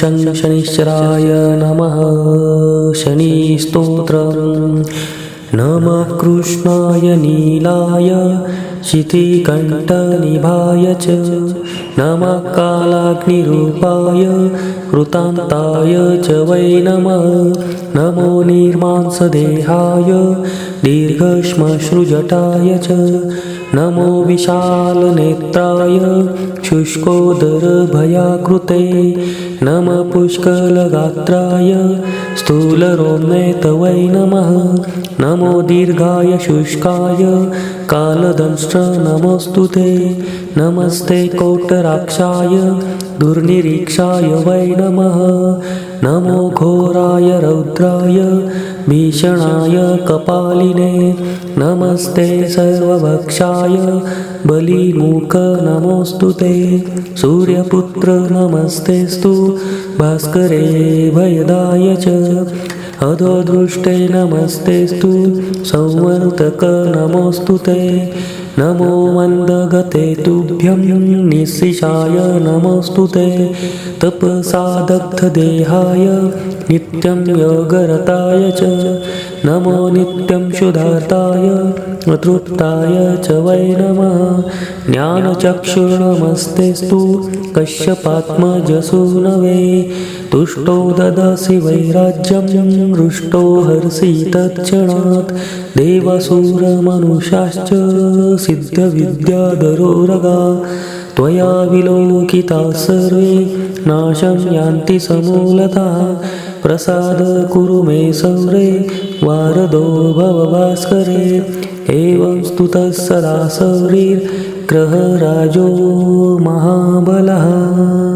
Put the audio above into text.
शं शनिश्चराय नमः। शनिस्तोत्रम्। नमः कृष्णाय नीलाय शितिकण्ठनिभाय च। नमः कालाग्निरूपाय कृतान्ताय च वै नमः। नमो निर्मांसदेहाय दीर्घश्मश्रुजटाय च नमो विशालनेत्राय शुष्कोदरभयाकृते नमः पुष्कलगात्राय स्थूलरोम्णे तवै नमः। नमो दीर्घाय शुष्काय। कालदंष्ट्र नमोऽस्तु ते। नमस्ते कोटराक्षाय। दुर्निरीक्षाय वै नमः। नमो घोराय रौद्राय। भीषणाय कपालिने। नमस्ते सर्वभक्षाय। बलिमूक नमोऽस्तु ते। सूर्यपुत्र नमस्तेस्तु भास्करे भयदाय च अधोदृष्टे नमस्तेस्तु संवर्तक नमोऽस्तु ते। नमो मन्दगते तुभ्यं निःशिषाय नमोऽस्तु ते। तपसादग्धदेहाय नित्यं योगरताय च। नमो नित्यं शुद्धार्ताय तृप्ताय च वै नमः। ज्ञानचक्षुर्नमस्तेस्तु कश्यपात्मजसूनवे तुष्टो ददासि वैराज्यं रुष्टो हर्षि तत्क्षणात्। देवसूरमनुषाश्च सिद्धविद्याधरोरगा। त्वया विलोकिताः सर्वे नाशं यान्ति समूलतः। प्रसाद कुरु मे सौरे वारदो भवभास्करे। एवं स्तुतः सदा सौरीर्ग्रहराजो महाबलः।